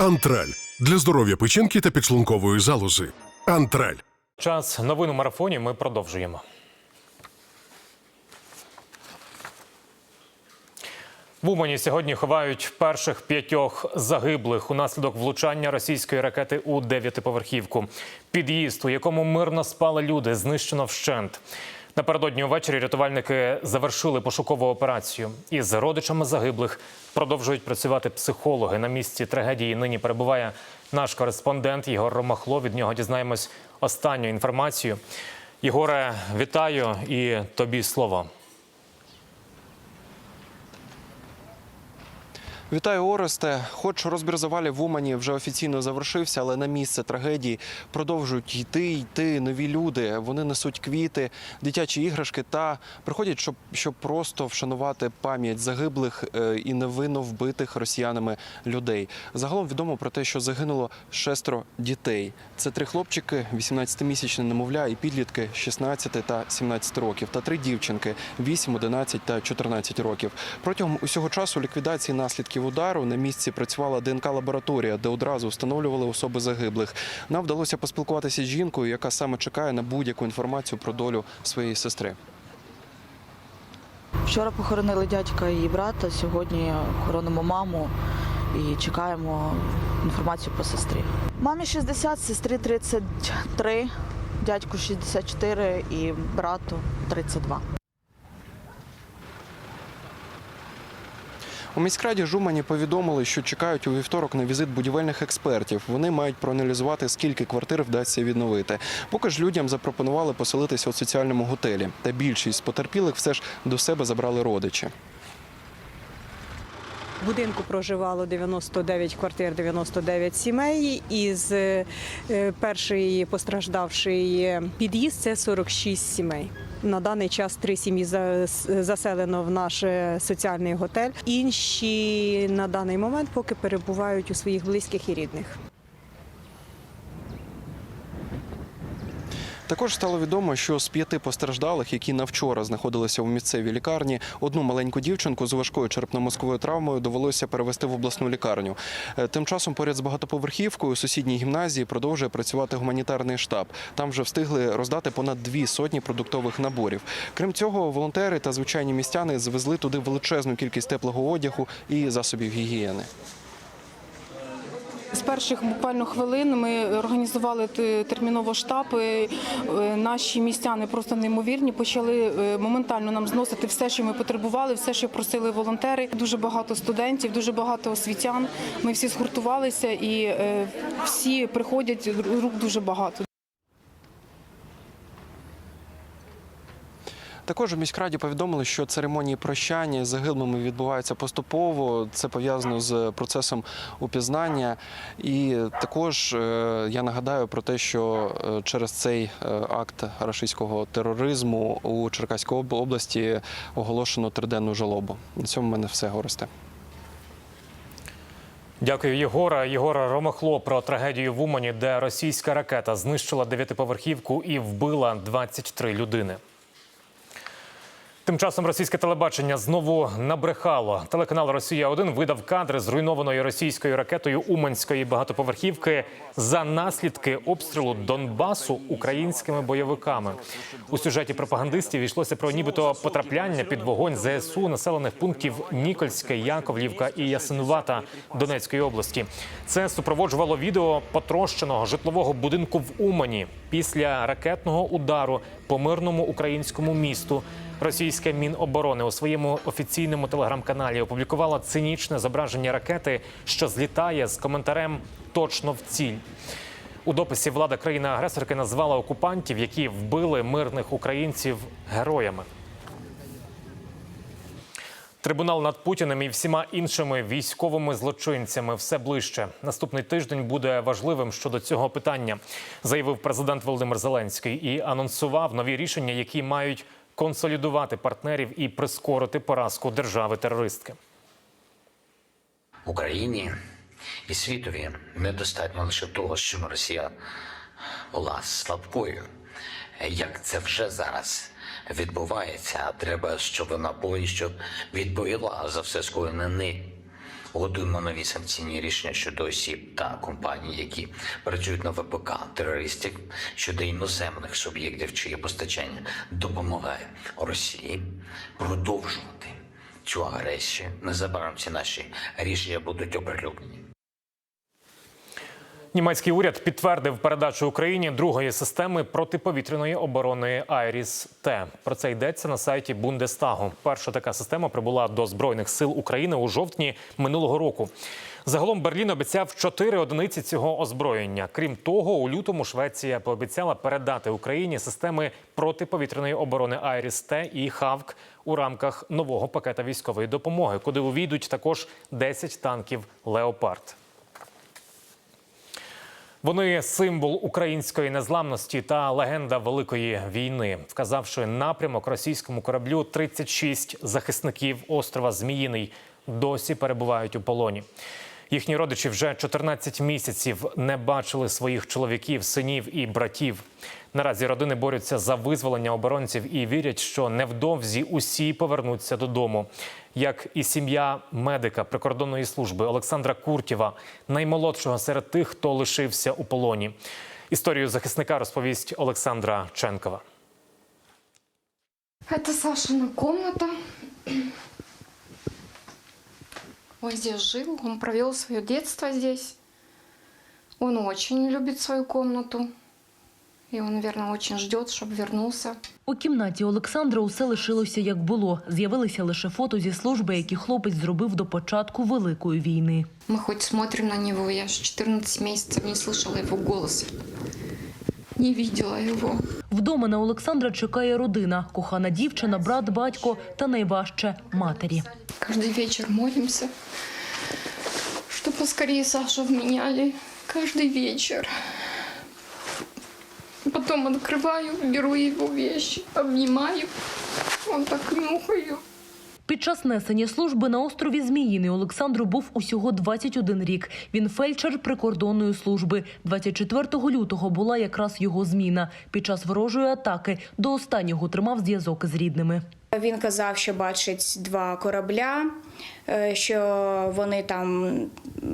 Антраль для здоров'я печінки та підшлункової залози. Антраль. Час новин у марафоні. Ми продовжуємо. В Умані сьогодні ховають перших п'ятьох загиблих унаслідок влучання російської ракети у дев'ятиповерхівку. Під'їзд, у якому мирно спали люди, знищено вщент. Напередодні увечері рятувальники завершили пошукову операцію. Із родичами загиблих продовжують працювати психологи. На місці трагедії нині перебуває наш кореспондент Єгор Ромахло. Від нього дізнаємось останню інформацію. Єгоре, вітаю і тобі слово. Вітаю, Оресте. Хоч розбір завалів в Умані вже офіційно завершився, але на місце трагедії продовжують йти, йти нові люди. Вони несуть квіти, дитячі іграшки та приходять, щоб, щоб просто вшанувати пам'ять загиблих е, і невинно вбитих росіянами людей. Загалом відомо про те, що загинуло шестеро дітей. Це три хлопчики, 18-місячне немовля і підлітки 16 та 17 років, та три дівчинки 8, 11 та 14 років. Протягом усього часу ліквідації наслідків удару на місці працювала ДНК-лабораторія, де одразу встановлювали особи загиблих. Нам вдалося поспілкуватися з жінкою, яка саме чекає на будь-яку інформацію про долю своєї сестри. Вчора похоронили дядька і брата. Сьогодні хоронимо маму і чекаємо інформацію по сестрі. Мамі 60, сестрі 33, дядьку 64 і брату 32. У міськраді Жумані повідомили, що чекають у вівторок на візит будівельних експертів. Вони мають проаналізувати, скільки квартир вдасться відновити. Поки ж людям запропонували поселитися у соціальному готелі. Та більшість потерпілих все ж до себе забрали родичі. Будинку проживало 99 квартир, 99 сімей. Із е, першої постраждавший під'їзд це 46 сімей. На даний час три сім'ї за- заселено в наш е, соціальний готель. Інші на даний момент поки перебувають у своїх близьких і рідних. Також стало відомо, що з п'яти постраждалих, які на вчора знаходилися у місцевій лікарні, одну маленьку дівчинку з важкою черепно-мозковою травмою довелося перевести в обласну лікарню. Е, Тим часом поряд з багатоповерхівкою у сусідній гімназії продовжує працювати гуманітарний штаб. Там вже встигли роздати понад дві сотні продуктових наборів. Крім цього, волонтери та звичайні містяни звезли туди величезну кількість теплого одягу і засобів гігієни. З перших буквально хвилин ми організували терміново штаб. Е, Наші містяни просто неймовірні. Почали е, моментально нам зносити все, що ми потребували, все, що просили волонтери. Дуже багато студентів, дуже багато освітян. Ми всі згуртувалися і е, всі приходять рук дуже багато. Також у міськраді повідомили, що церемонії прощання з загиблими відбуваються поступово. Це пов'язано з процесом упізнання. І також е, я нагадаю про те, що е, через цей е, акт рашистського тероризму у Черкаській області оголошено триденну жалобу. На цьому в мене все гористе. Дякую, Єгора. Єгора Ромахло про трагедію в Умані, де російська ракета знищила дев'ятиповерхівку і вбила 23 людини. Тим часом російське телебачення знову набрехало. Телеканал Росія 1 видав кадри зруйнованої російською ракетою Уманської багатоповерхівки за наслідки обстрілу Донбасу українськими бойовиками. У сюжеті пропагандистів йшлося про нібито потрапляння під вогонь ЗСУ населених пунктів Нікольське, Яковлівка і Ясинувата Донецької області. Це супроводжувало відео потрощеного житлового будинку в Умані після ракетного удару по мирному українському місту. Російське Міноборони у своєму офіційному телеграм-каналі опублікувало цинічне зображення ракети, що злітає з коментарем точно в ціль. У дописі влада країни-агресорки назвала окупантів, які вбили мирних українців героями. Трибунал над Путіним і всіма іншими військовими злочинцями все ближче. Наступний тиждень буде важливим щодо цього питання, заявив президент Володимир Зеленський і анонсував нові рішення, які мають консолідувати партнерів і прискорити поразку держави-терористки. Україні і світові недостатньо лише того, що Росія була слабкою, як це вже зараз відбувається. Треба, щоб вона повністю відповіла за все скоєне не Готуємо нові санкційні рішення щодо осіб та компаній, які працюють на ВПК терористів, щодо іноземних суб'єктів, чиє постачання допомагає Росії продовжувати цю агресію. Незабаром ці наші рішення будуть оприлюднені. Німецький уряд підтвердив передачу Україні другої системи протиповітряної оборони Айріс Т. Про це йдеться на сайті Бундестагу. Перша така система прибула до збройних сил України у жовтні минулого року. Загалом Берлін обіцяв чотири одиниці цього озброєння. Крім того, у лютому Швеція пообіцяла передати Україні системи протиповітряної оборони Айріс Т і Хавк у рамках нового пакета військової допомоги, куди увійдуть також 10 танків Леопард. Вони символ української незламності та легенда великої війни, вказавши напрямок російському кораблю 36 захисників острова Зміїний досі перебувають у полоні. Їхні родичі вже 14 місяців не бачили своїх чоловіків, синів і братів. Наразі родини борються за визволення оборонців і вірять, що невдовзі усі повернуться додому. Як і сім'я медика прикордонної служби Олександра Куртєва, наймолодшого серед тих, хто лишився у полоні. Історію захисника розповість Олександра Ченкова. Это Сашина комната. Он здесь жил, он провел свое детство здесь. Он очень любит свою комнату. И он, наверное, очень ждет, чтобы вернулся. У кімнаті Олександра усе лишилося як було. З'явилися лише фото зі служби, які хлопець зробив до початку Великої війни. Мы хоть смотрим на него, я же 14 месяцев не слышала его голоса. Не видела его. Вдома на Олександра чекає родина, кохана дівчина, брат, батько та найважче матері. Каждый вечер молимся, что поскорее Сашу вменяли. Каждый вечер. Потом открываю, беру его вещи, обнимаю. Он так нюхаю. Під час несення служби на острові Зміїний Олександру був усього 21 рік. Він фельдшер прикордонної служби. 24 лютого була якраз його зміна. Під час ворожої атаки до останнього тримав зв'язок із рідними. Він казав, що бачить два корабля, е, що вони там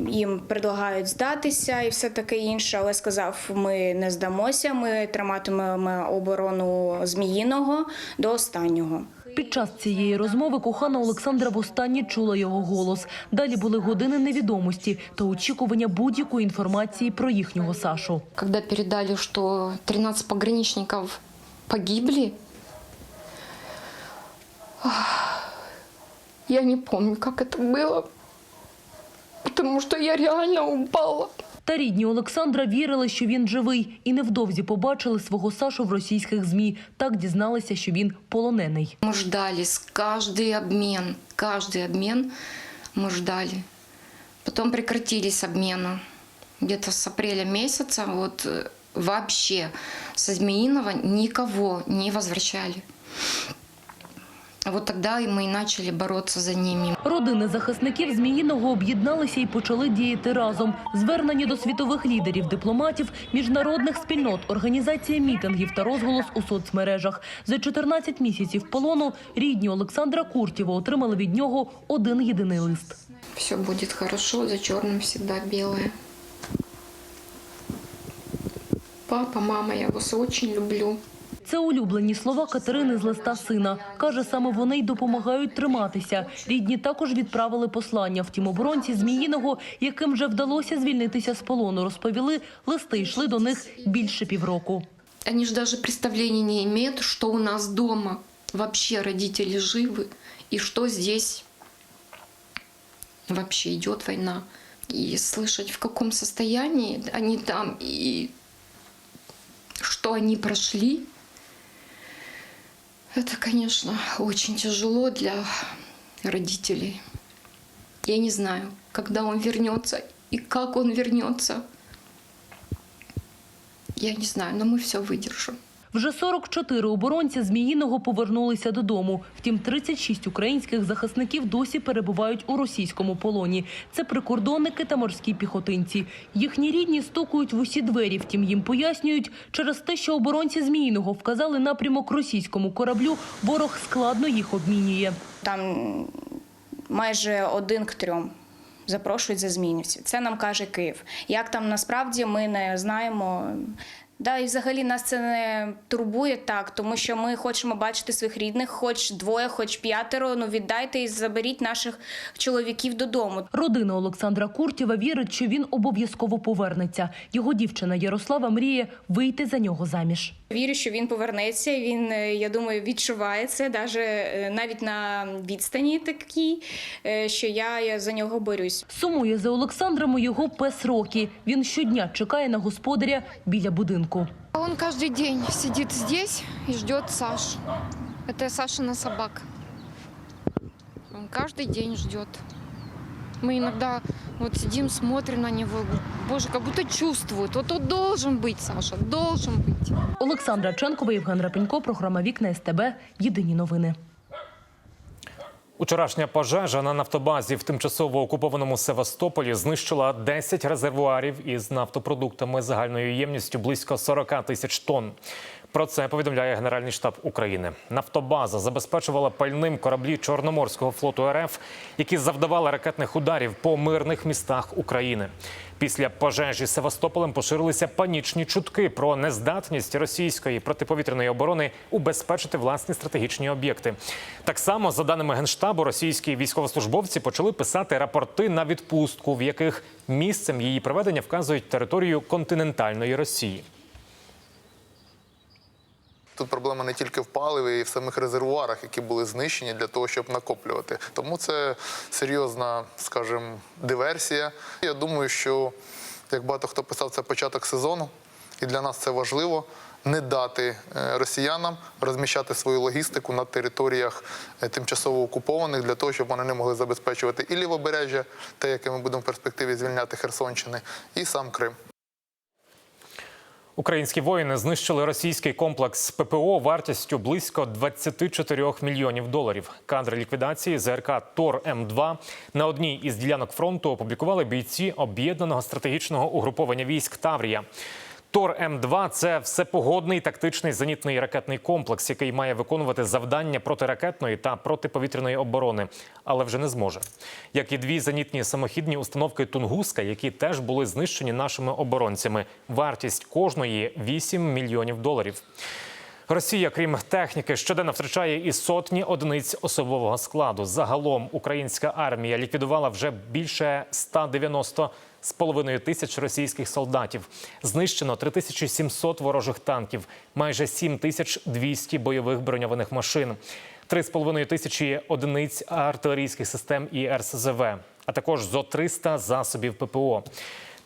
їм предлагають здатися і все таке інше. Але сказав, ми не здамося, ми триматимемо оборону Зміїного до останнього. Під час цієї розмови кохана Олександра востаннє чула його голос. Далі були години невідомості та очікування будь-якої інформації про їхнього Сашу. Когда передали, что 13 пограничников погибли, я не помню, как это было, потому что я реально упала. Та рідні Олександра вірили, що він живий, і невдовзі побачили свого Сашу в російських змі. Так дізналися, що він полонений. Мы ждали с каждый обмен, каждый обмен мы ждали. Потом прекратились обмены. Где-то с апреля месяца вот э, вообще со Змеиного никого не возвращали. Вот тогда мы и начали бороться за ними. Родини захисників Зміїного об'єдналися і почали діяти разом. Звернені до світових лідерів, дипломатів, міжнародних спільнот, організація мітингів та розголос у соцмережах. За 14 місяців полону рідні Олександра Куртєва отримали від нього один єдиний лист. Все будет хорошо, за черным всегда белое. Папа, мама, я вас очень люблю. Це улюблені слова Катерини з листа сина. Каже, саме вони й допомагають триматися. Рідні також відправили послання. Втім, оборонці Зміїного, яким вже вдалося звільнитися з полону, розповіли, листи йшли до них більше півроку. Они же даже представления не имеют, что у нас дома вообще родители живы и что здесь вообще идет война. И слышать, в каком состоянии они там и что они прошли, это, конечно, очень тяжело для родителей. Я не знаю, когда он вернется и как он вернется. Я не знаю, но мы все выдержим. Вже 44 оборонці Зміїного повернулися додому. Втім, 36 українських захисників досі перебувають у російському полоні. Це прикордонники та морські піхотинці. Їхні рідні стукають в усі двері. Втім, їм пояснюють, через те, що оборонці Зміїного вказали напрямок російському кораблю, ворог складно їх обмінює. Там майже один к трьом запрошують за змінівців. Це нам каже Київ. Як там насправді ми не знаємо. Да, і взагалі нас це не турбує так, тому що ми хочемо бачити своїх рідних, хоч двоє, хоч п'ятеро. Ну віддайте і заберіть наших чоловіків додому. Родина Олександра Куртєва вірить, що він обов'язково повернеться. Його дівчина Ярослава мріє вийти за нього заміж. Вірю, що він повернеться. Він, е, я думаю, відчуває це даже, е, навіть на відстані такій, е, що я, я за нього борюсь. Сумує за Олександром його пес Рокі. Він щодня чекає на господаря біля будинку Он каждый день сидит здесь и ждет Сашу. Это Сашина собака. Он каждый день ждет. Мы иногда вот сидим, смотрим на него. Боже, как будто чувствует. Вот он должен быть, Саша, должен быть. Олександра Ченкова, Євген Рапінько, програма Вікна СТБ. Єдині новини. Учорашня пожежа на нафтобазі в тимчасово окупованому Севастополі знищила 10 резервуарів із нафтопродуктами загальною ємністю близько 40 тисяч тонн. Про це повідомляє Генеральний штаб України. Нафтобаза забезпечувала пальним кораблі Чорноморського флоту РФ, які завдавали ракетних ударів по мирних містах України. Після пожежі Севастополем поширилися панічні чутки про нездатність російської протиповітряної оборони убезпечити власні стратегічні об'єкти. Так само, за даними генштабу, російські військовослужбовці почали писати рапорти на відпустку, в яких місцем її проведення вказують територію континентальної Росії. Тут проблема не тільки в паливі і в самих резервуарах, які були знищені для того, щоб накоплювати. Тому це серйозна, скажімо, диверсія. Я думаю, що як багато хто писав, це початок сезону, і для нас це важливо. Не дати е, росіянам розміщати свою логістику на територіях е, тимчасово окупованих для того, щоб вони не могли забезпечувати і лівобережжя, те, яке ми будемо в перспективі звільняти Херсонщини, і сам Крим. Українські воїни знищили російський комплекс ППО вартістю близько 24 мільйонів доларів. Кадри ліквідації ЗРК Тор М2 на одній із ділянок фронту опублікували бійці об'єднаного стратегічного угруповання військ Таврія. Тор М2 – це всепогодний тактичний зенітний ракетний комплекс, який має виконувати завдання протиракетної та протиповітряної оборони, але вже не зможе. Як і дві зенітні самохідні установки Тунгуска, які теж були знищені нашими оборонцями. Вартість кожної 8 мільйонів доларів. Росія, крім техніки, щоденно втрачає і сотні одиниць особового складу. Загалом українська армія ліквідувала вже більше 190 з половиною тисяч російських солдатів. Знищено 3700 ворожих танків, майже 7200 бойових броньованих машин, 3,5 тисячі одиниць артилерійських систем і РСЗВ, а також зо 300 засобів ППО.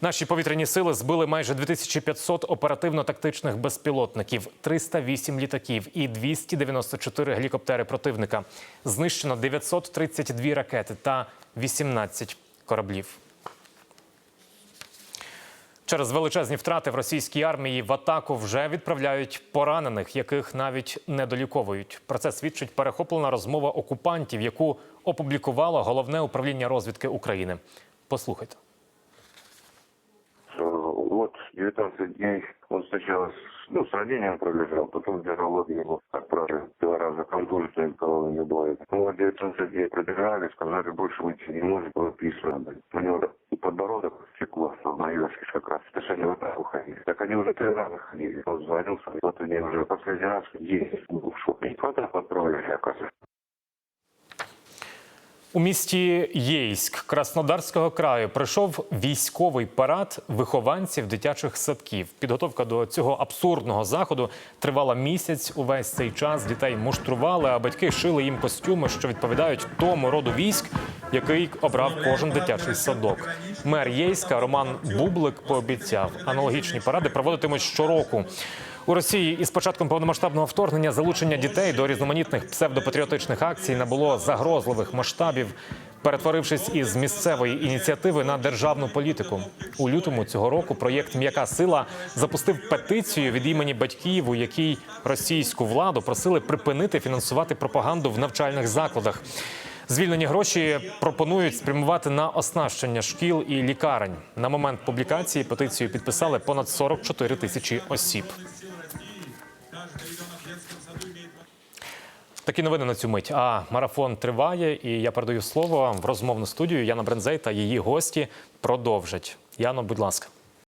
Наші повітряні сили збили майже 2500 оперативно-тактичних безпілотників, 308 літаків і 294 гелікоптери противника. Знищено 932 ракети та 18 кораблів. Через величезні втрати в російській армії в атаку вже відправляють поранених, яких навіть не доліковують. Про це свідчить перехоплена розмова окупантів, яку опублікувало головне управління розвідки України. Послухайте Вот 19 дней он сначала с, ну, с ранением пролежал, потом диалог его отправили два раза контуженной головы не было. Ну, вот 19 дней пробежали, сказали, больше выйти не может, было писано. У него и подбородок стекло, осознаешь как раз. То есть они вот так уходили. Так они уже три раза ходили. Он звонил, вот они уже последний раз есть. Ну, что, и потом отправили, оказывается. У місті Єйськ Краснодарського краю пройшов військовий парад вихованців дитячих садків. Підготовка до цього абсурдного заходу тривала місяць. Увесь цей час дітей муштрували, а батьки шили їм костюми, що відповідають тому роду військ, який обрав кожен дитячий садок. Мер Єйська Роман Бублик пообіцяв, аналогічні паради проводитимуть щороку. У Росії із початком повномасштабного вторгнення залучення дітей до різноманітних псевдопатріотичних акцій набуло загрозливих масштабів, перетворившись із місцевої ініціативи на державну політику. У лютому цього року проєкт М'яка сила запустив петицію від імені батьків, у якій російську владу просили припинити фінансувати пропаганду в навчальних закладах. Звільнені гроші пропонують спрямувати на оснащення шкіл і лікарень. На момент публікації петицію підписали понад 44 тисячі осіб. Такі новини на цю мить. А марафон триває, і я передаю слово в розмовну студію. Яна Брензей та її гості продовжать. Яно, будь ласка.